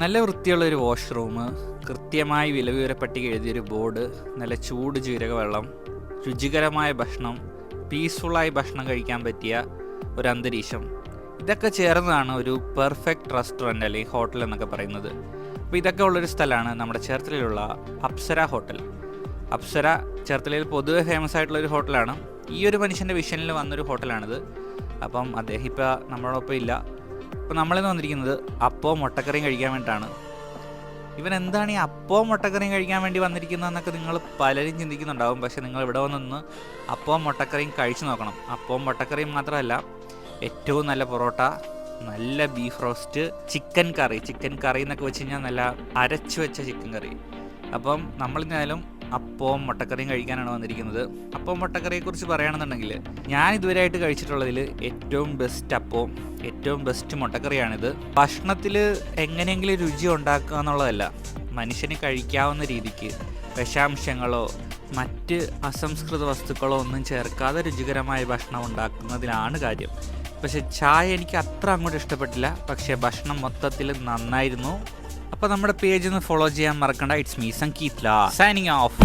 നല്ല വൃത്തിയുള്ള ഒരു വാഷ്റൂം കൃത്യമായി വിലവിവര പട്ടിക എഴുതിയൊരു ബോർഡ് നല്ല ചൂട് ജീരക വെള്ളം രുചികരമായ ഭക്ഷണം പീസ്ഫുള്ളായി ഭക്ഷണം കഴിക്കാൻ പറ്റിയ ഒരു അന്തരീക്ഷം. ഇതൊക്കെ ചേർന്നതാണ് ഒരു പെർഫെക്റ്റ് റെസ്റ്റോറന്റ് അല്ലെങ്കിൽ ഹോട്ടൽ എന്നൊക്കെ പറയുന്നത്. അപ്പോൾ ഇതൊക്കെ ഉള്ളൊരു സ്ഥലമാണ് നമ്മുടെ ചേർത്തലയിലുള്ള അപ്സര ഹോട്ടൽ അപ്സര ചേർത്തലയിൽ പൊതുവെ ഫേമസ് ആയിട്ടുള്ള ഒരു ഹോട്ടലാണ് ഈ ഒരു മനുഷ്യന്റെ വിഷനിൽ വന്നൊരു ഹോട്ടലാണിത് അപ്പം അദ്ദേഹം ഇപ്പോൾ നമ്മളോടൊപ്പം ഇല്ല. അപ്പോൾ നമ്മളിന്ന് വന്നിരിക്കുന്നത് അപ്പവും മുട്ടക്കറിയും കഴിക്കാൻ വേണ്ടിയിട്ടാണ്. ഇവൻ എന്താണ് ഈ അപ്പവും മുട്ടക്കറിയും കഴിക്കാൻ വേണ്ടി വന്നിരിക്കുന്നത് എന്നൊക്കെ നിങ്ങൾ പലരും ചിന്തിക്കുന്നുണ്ടാവും. പക്ഷേ നിങ്ങൾ ഇവിടെ വന്നൊന്ന് അപ്പവും മുട്ടക്കറിയും കഴിച്ചു നോക്കണം. അപ്പവും മുട്ടക്കറിയും മാത്രമല്ല ഏറ്റവും നല്ല പൊറോട്ട നല്ല beef roast chicken curry. Chicken curry എന്നൊക്കെ വെച്ച് കഴിഞ്ഞാൽ നല്ല അരച്ചു വെച്ച ചിക്കൻ കറി. അപ്പം നമ്മളിന്നാലും അപ്പവും മുട്ടക്കറിയും കഴിക്കാനാണ് വന്നിരിക്കുന്നത്. അപ്പവും മുട്ടക്കറിയെക്കുറിച്ച് പറയുകയാണെന്നുണ്ടെങ്കിൽ ഞാൻ ഇതുവരെയായിട്ട് കഴിച്ചിട്ടുള്ളതിൽ ഏറ്റവും ബെസ്റ്റ് അപ്പവും ഏറ്റവും ബെസ്റ്റ് മുട്ടക്കറിയാണിത്. ഭക്ഷണത്തിൽ എങ്ങനെയെങ്കിലും രുചി ഉണ്ടാക്കുക എന്നുള്ളതല്ല മനുഷ്യന് കഴിക്കാവുന്ന രീതിക്ക് വിഷാംശങ്ങളോ മറ്റ് അസംസ്കൃത വസ്തുക്കളോ ഒന്നും ചേർക്കാതെ രുചികരമായ ഭക്ഷണം ഉണ്ടാക്കുന്നതിലാണ് കാര്യം. പക്ഷേ ചായ എനിക്ക് അത്ര അങ്ങോട്ട് ഇഷ്ടപ്പെട്ടില്ല. പക്ഷേ ഭക്ഷണം മൊത്തത്തിൽ നന്നായിരുന്നു. അപ്പോൾ നമ്മുടെ പേജ് ഒന്ന് ഫോളോ ചെയ്യാൻ മറക്കണ്ട. ഇറ്റ്സ് മീ സംഗീത് ലാ സൈനിങ് ഓഫ്